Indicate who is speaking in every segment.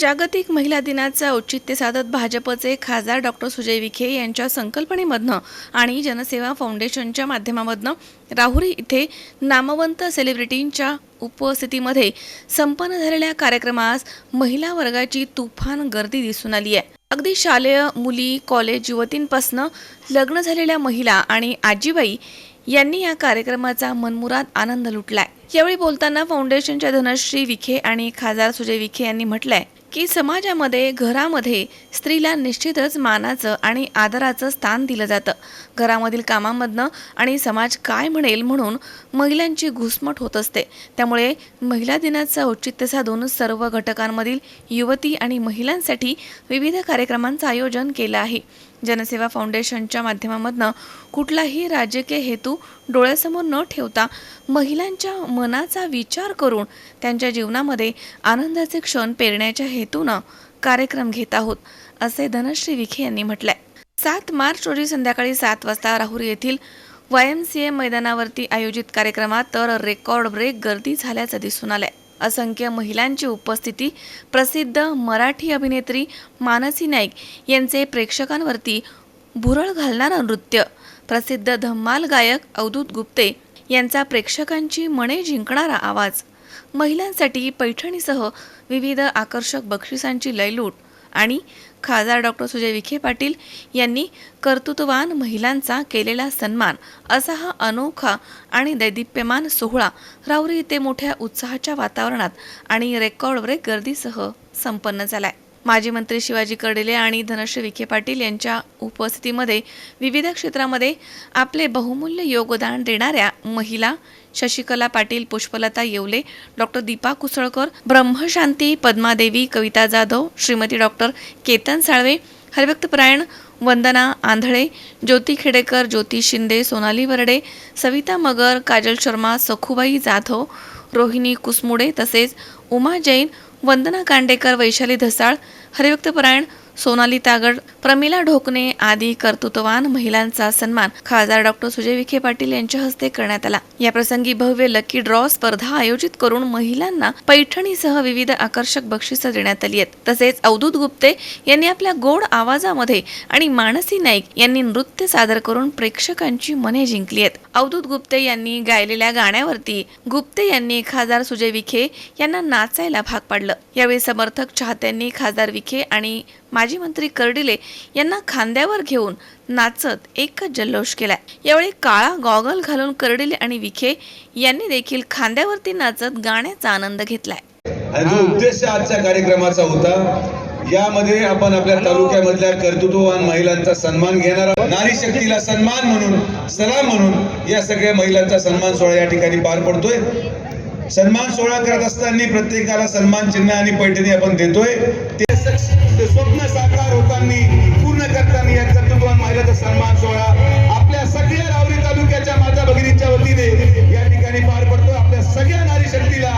Speaker 1: जागतिक महिला दिनाचं औचित्य साधत भाजपचे खासदार डॉक्टर सुजय विखे यांच्या संकल्पनेमधनं आणि जनसेवा फाउंडेशनच्या माध्यमामधनं राहुरी इथे नामवंत सेलिब्रिटींच्या उपस्थितीमध्ये संपन्न झालेल्या कार्यक्रमास महिला वर्गाची तुफान गर्दी दिसून आली आहे. अगदी शालेय मुली कॉलेज युवतींपासनं लग्न झालेल्या महिला आणि आजीबाई यांनी या कार्यक्रमाचा मनमुराद आनंद लुटलाय. यावेळी बोलताना फाउंडेशनच्या धनश्री विखे आणि खासदार सुजय विखे यांनी म्हटलंय की समाजामध्ये घरामध्ये स्त्रीला निश्चितच मानाचं आणि आदराचं स्थान दिलं जातं. घरामधील कामामधनं आणि समाज काय म्हणेल म्हणून महिलांची घुसमट होत असते. त्यामुळे महिला दिनाचं औचित्य साधून सर्व घटकांमधील युवती आणि महिलांसाठी विविध कार्यक्रमांचं आयोजन केलं आहे. जनसेवा फाउंडेशनच्या माध्यमामधनं कुठलाही राजकीय हेतू डोळ्यासमोर न ठेवता महिलांच्या मनाचा विचार करून त्यांच्या जीवनामध्ये आनंदाचे क्षण पेरण्याच्या हेतूनं कार्यक्रम घेत आहोत असे धनश्री विखे यांनी म्हटलंय. सात मार्च रोजी संध्याकाळी सात वाजता राहुरी येथील वाय एम सी ए मैदानावरती आयोजित कार्यक्रमात तर रेकॉर्ड ब्रेक गर्दी झाल्याचं दिसून आलंय. असंख्य महिलांची उपस्थिती प्रसिद्ध मराठी अभिनेत्री मानसी नाईक यांचे प्रेक्षकांवरती भुरळ घालणारं नृत्य. प्रसिद्ध धम्माल गायक अवधूत गुप्ते यांचा प्रेक्षकांची मने जिंकणारा आवाज. महिलांसाठी पैठणीसह विविध आकर्षक बक्षिसांची लयलूट आणि खासदार डॉक्टर सुजय विखे पाटील यांनी कर्तृत्ववान महिलांचा केलेला सन्मान असा हा अनोखा आणि दैदिप्यमान सोहळा राहुरी येथे मोठ्या उत्साहाच्या वातावरणात आणि रेकॉर्ड ब्रेक गर्दीसह संपन्न झालाय. माजी मंत्री शिवाजी कर्डिले आणि धनश्री विखे पाटील यांच्या उपस्थितीमध्ये विविध क्षेत्रामध्ये आपले बहुमूल्य योगदान देणाऱ्या महिला शशिकला पाटील पुष्पलता येवले डॉक्टर दीपा कुसळकर ब्रह्मशांती पद्मादेवी कविता जाधव श्रीमती डॉक्टर केतन साळवे हरिभक्तपरायण वंदना आंधळे ज्योती खेडेकर ज्योती शिंदे सोनाली वरडे सविता मगर काजल शर्मा सखुबाई जाधव रोहिणी कुसमुडे तसेच उमा जैन वंदना कांडेकर वैशाली धसाळ हरिभक्तपरायण सोनाली तागड प्रमिला ढोकणे आदी कर्तृत्ववान महिलांचा सन्मान खासदार डॉक्टर सुजय विखे पाटील यांच्या हस्ते करण्यात आला. या प्रसंगी भव्य लकी ड्रॉ स्पर्धा आयोजित करून महिलांना पैठणीसह विविध आकर्षक बक्षिसं देण्यात आली आहेत. तसेच अवधूत गुप्ते यांनी आपल्या गोड आवाजामध्ये आणि मानसी नाईक यांनी नृत्य सादर करून प्रेक्षकांची मने जिंकली आहेत. अवधूत गुप्ते यांनी गायलेल्या गाण्यावरती गुप्ते यांनी खासदार सुजय विखे यांना नाचायला भाग पाडलं. यावेळी समर्थक चाहत्यांनी खासदार विखे आणि माजी मंत्री कर्डिले यांना खांद्यावर घेऊन नाचत एकच जल्लोष केलाय. यावेळी काळा गॉगल घालून कर्डिले आणि विखे यांनी देखील खांद्यावरती नाचत गाण्याचा आनंद घेतलाय.
Speaker 2: आणि जो उद्देश आजच्या कार्यक्रमाचा होता यामध्ये आपण आपल्या तालुक्यामधल्या कर्तृत्ववान महिलांचा सन्मान घेणार आहोत. नारी शक्तीला सन्मान म्हणून सलाम म्हणून या सगळ्या महिलांचा सन्मान सोहळा या ठिकाणी पार पडतोय. सन्मान सोहळा करत असताना प्रत्येकाला सन्मान चिन्ह आणि पैठणी आपण देतोय. ते स्वप्न साकार होताना पूर्ण करताना या कर्तृत्वान महिलाचा सन्मान सोहळा आपल्या सगळ्या रावरी तालुक्याच्या माता भगिनींच्या वतीने या ठिकाणी पार पडतो आपल्या सगळ्या नारी शक्तीला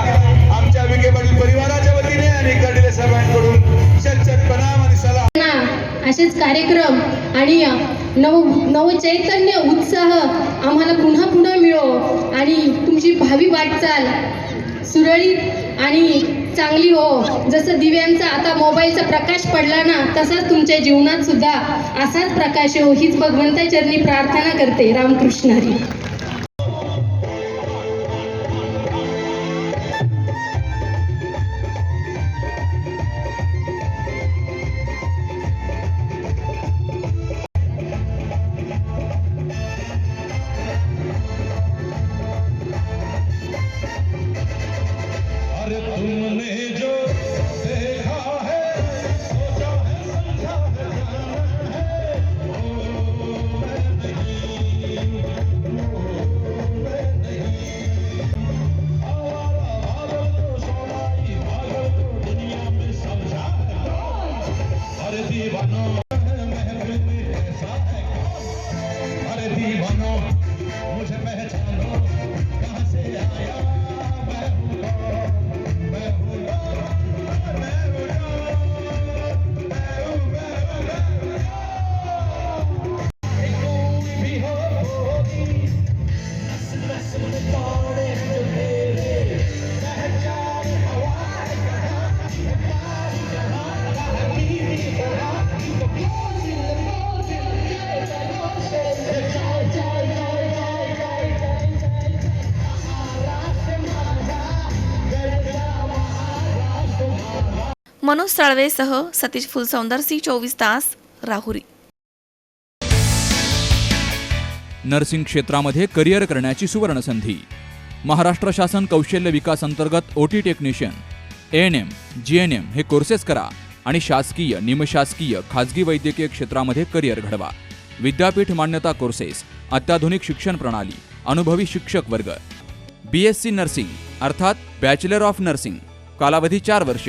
Speaker 2: आमच्या विखे पाटील परिवाराच्या वतीने आणि कर्डिले साहेबांकडून शतशत प्रणाम आणि सलाम.
Speaker 3: असेच कार्यक्रम आणि नव नवचैतन्य उत्साह आम्हाला पुन्हा पुन्हा मिळो आणि तुमची भावी वाटचाल सुरळीत आणि चांगली हो. जसं दिव्यांचा आता मोबाईलचा प्रकाश पडला ना तसाच तुमच्या जीवनात सुद्धा असाच प्रकाश हो. हीच भगवंताचरणी प्रार्थना करते रामकृष्ण हरी
Speaker 1: मनोज साळवेसह सतीश फुलसौंदर सी चोवीस तास राहुरी.
Speaker 4: नर्सिंग क्षेत्रामध्ये करिअर करण्याची सुवर्णसंधी. महाराष्ट्र शासन कौशल्य विकास अंतर्गत OT technician. N M G N M हे कोर्सेस करा आणि शासकीय निमशासकीय खाजगी वैद्यकीय क्षेत्रामध्ये करिअर घडवा. विद्यापीठ मान्यता कोर्सेस अत्याधुनिक शिक्षण प्रणाली अनुभवी शिक्षक वर्ग. बी एस सी नर्सिंग अर्थात बॅचलर ऑफ नर्सिंग कालावधी चार वर्ष.